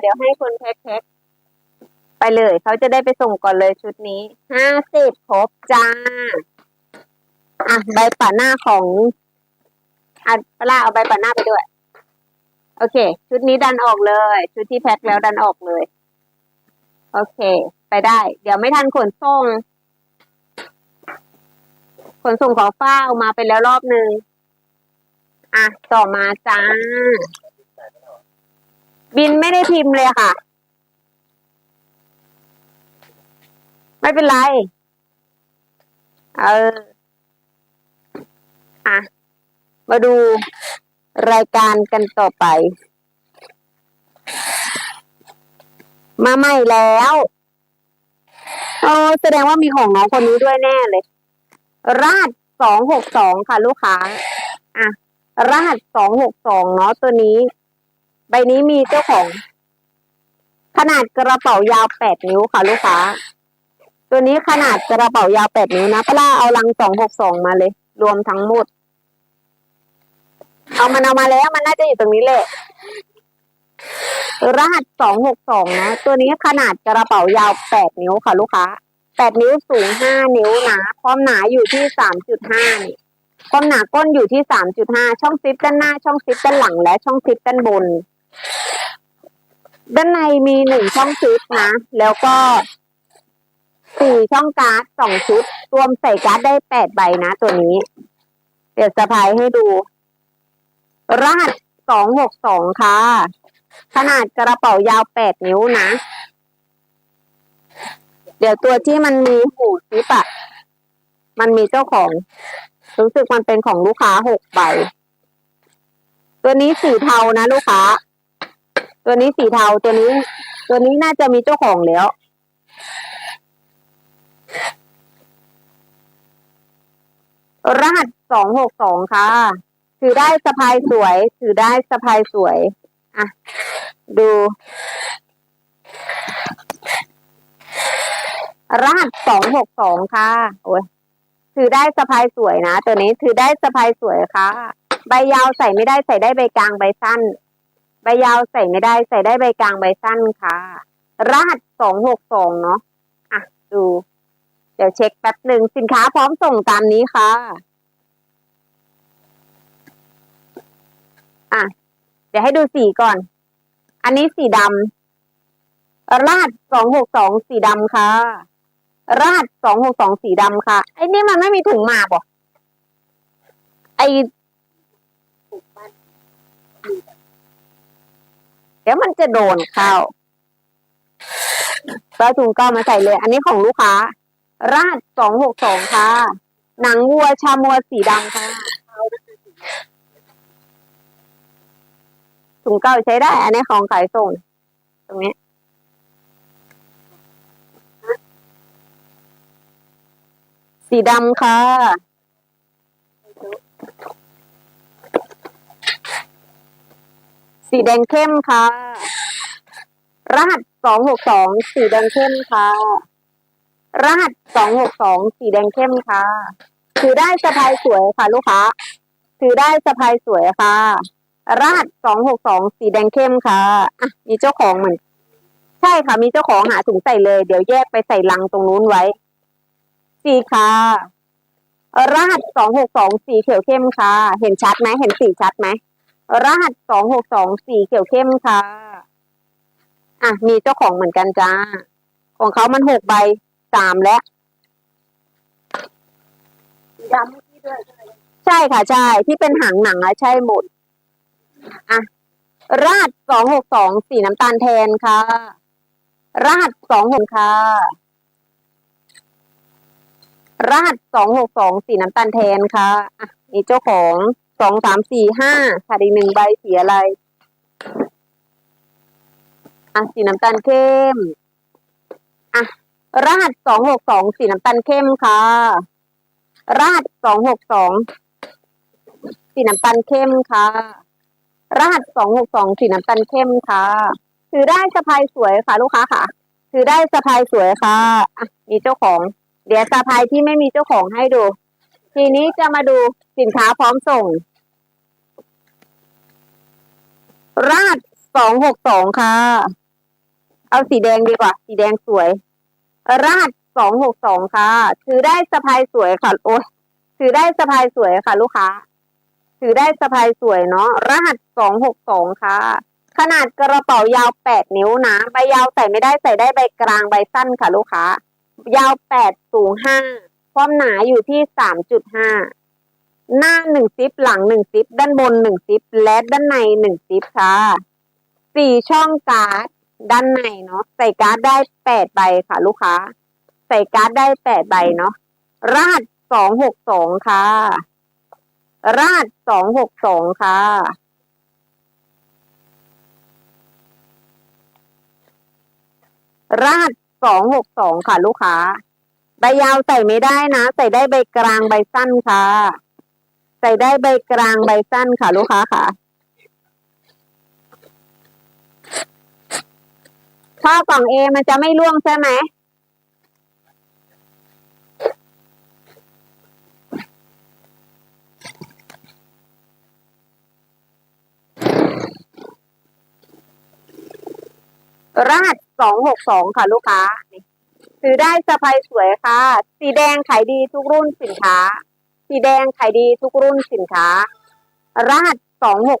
เดี๋ยวให้คนแพ็คแพ็คไปเลย เขาจะได้ไปส่งก่อนเลยชุดนี้ ห้าสิบครบจ้า อะ ใบป่าหน้าของอะปลาเอาใบป่าหน้าไปด้วย โอเค ชุดนี้ดันออกเลย ชุดที่แพ็คแล้วดันออกเลย โอเค ไปได้ เดี๋ยวไม่ทันขนส่ง ขนส่งของฟ้าเอามาไปแล้วรอบหนึ่งอะ ต่อมาจ้า บินไม่ได้พิมพ์เลยค่ะ ไม่เป็นไร เออ อะ มาดูรายการกันต่อไป มาใหม่แล้วเออแสดงว่ามีของน้องคนนี้ด้วยแน่เลย ราดสองหกสองค่ะ ลูกค้า อะรหัสสองหกสองเนาะตัวนี้ ใบนี้มีเจ้าของ ขนาดกระเป๋ายาวแปดนิ้วค่ะ ลูกค้า ตัวนี้ขนาดกระเป๋ายาวแปดนิ้วนะพล่าเอาลังสองหกสองมาเลย รวมทั้งหมด เอามันเอามาแล้วมันน่าจะอยู่ตรงนี้แหละรหัสสองหกสองนะ ตัวนี้ขนาดกระเป๋ายาวแปดนิ้วค่ะ ลูกค้าแปดนิ้วสูงห้านิ้วนะความหนาอยู่ที่สามจุดห้าความหนาก้นอยู่ที่สามจุดห้าช่องซิปด้านหน้า ช่องซิปด้านหลังและช่องซิปด้านบน ด้านในมีหนึ่งช่องซิปนะ แล้วก็สี่ช่องการ์ดสองชุด รวมใส่การ์ดได้แปดใบนะตัวนี้ เดี๋ยวสะพายให้ดู รหัสสองหกสองค่ะ ขนาดกระเป๋ายาวแปดนิ้วนะ เดี๋ยวตัวที่มันมีหูซิปอะมันมีเจ้าของ รู้สึกมันเป็นของลูกค้าหกใบ ตัวนี้สีเทานะลูกค้า ตัวนี้สีเทาตัวนี้ ตัวนี้น่าจะมีเจ้าของแล้ว รหัสสองหกสองค่ะ ถือได้สะพายสวย ถือได้สะพายสวย อะ ดูรหัสสองหกสองค่ะ โอ้ยถือได้สะพายสวยนะ ตัวนี้ถือได้สะพายสวยค่ะ ใบยาวใส่ไม่ได้ใส่ได้ใบกลางใบสั้น ใบยาวใส่ไม่ได้ใส่ได้ใบกลางใบสั้นค่ะ รหัสสองหกสองเนาะอะดู เดี๋ยวเช็คแป๊บหนึ่งสินค้าพร้อมส่งตามนี้ค่ะอะ เดี๋ยวให้ดูสีก่อน อันนี้สีดำรหัสสองหกสองสีดำค่ะรหัสสองหกสองสีดำค่ะ ไอ้นี่มันไม่มีถุงมาบ่ไอ ดี๋ยวมันจะโดนเข้าปลาถุงก็มาใส่เลย อันนี้ของลูกค้ารหัสสองหกสองค่ะ หนังวัวชามัวสีดำค่ะถุงเก่าใช้ได้ อันนี้ของขายส่ง ตรงนี้ สีดำค่ะ สีแดงเข้มค่ะ รหัสสองหกสองสีแดงเข้มค่ะ รหัสสองหกสองสีแดงเข้มค่ะ ถือได้สะพายสวยค่ะ ลูกค้า ถือได้สะพายสวยค่ะ รหัสสองหกสองสีแดงเข้มค่ะอะมีเจ้าของเหมือน ใช่ค่ะ มีเจ้าของหาถุงใส่เลย เดี๋ยวแยกไปใส่ลังตรงนู้นไว้ สีค่ะ รหัสสองหกสองสีเขียวเข้มค่ะ เห็นชัดไหมเห็นสีชัดไหม รหัสสองหกสองสีเขียวเข้มค่ะ อะ มีเจ้าของเหมือนกันจ้า ของเขามันหกใบสามแล้วดำที่ด้วยใช่ค่ะใช่ ที่เป็นหางหนังอะใช่หมด อะ รหัสสองหกสองสีน้ำตาลแทนค่ะ รหัสสองหกค่ะ รหัสสองหกสองสีน้ำตาลแทนค่ะ อะ มีเจ้าของ สองสามสี่ห้าขาดอีกหนึ่งใบสีอะไร อะสีน้ำตาลเข้ม อะ รหัสสองหกสองสีน้ำตาลเข้มค่ะ รหัสสองหกสองสีน้ำตาลเข้มค่ะ รหัสสองหกสองสีน้ำตาลเข้มค่ะ ถือได้สะพายสวยค่ะ ลูกค้าค่ะ ถือได้สะพายสวยค่ะ อะ มีเจ้าของ เดี๋ยวสะพายที่ไม่มีเจ้าของให้ดู ทีนี้จะมาดูสินค้าพร้อมส่งรหัสสองหกสองค่ะ เอาสีแดงดีกว่า สีแดงสวยรหัสสองหกสองค่ะ ถือได้สะพายสวยค่ะ โอ้ยถือได้สะพายสวยค่ะ ลูกค้า ถือได้สะพายสวยเนาะรหัสสองหกสองค่ะ ขนาดกระเป๋ายาวแปดนิ้วนะ ใบยาวใส่ไม่ได้ใส่ได้ใบกลางใบสั้นค่ะ ลูกค้า ยาวแปดสูงห้า ความหนาอยู่ที่สามจุดห้าหน้าหนึ่งซิปหลังหนึ่งซิป ด้านบนหนึ่งซิป และด้านในหนึ่งซิปค่ะสี่ช่องการ์ดด้านในเนาะใส่การ์ดได้แปดใบค่ะ ลูกค้า ใส่การ์ดได้แปดใบเนาะรหัสสองหกสองค่ะ รหัสสองหกสองค่ะ รหัสสองหกสองค่ะ ลูกค้า ใบยาวใส่ไม่ได้นะ ใส่ได้ใบกลางใบสั้นค่ะ ใส่ได้ใบกลางใบสั้นค่ะ ลูกค้าค่ะ ถ้ากล่องเอมันจะไม่ร่วงใช่ไหมรหัสสองหกสองค่ะ ลูกค้า ซื้อได้สะพายสวยค่ะ สีแดงขายดีทุกรุ่นสินค้า สีแดงขายดีทุกรุ่นสินค้ารหัสสองหก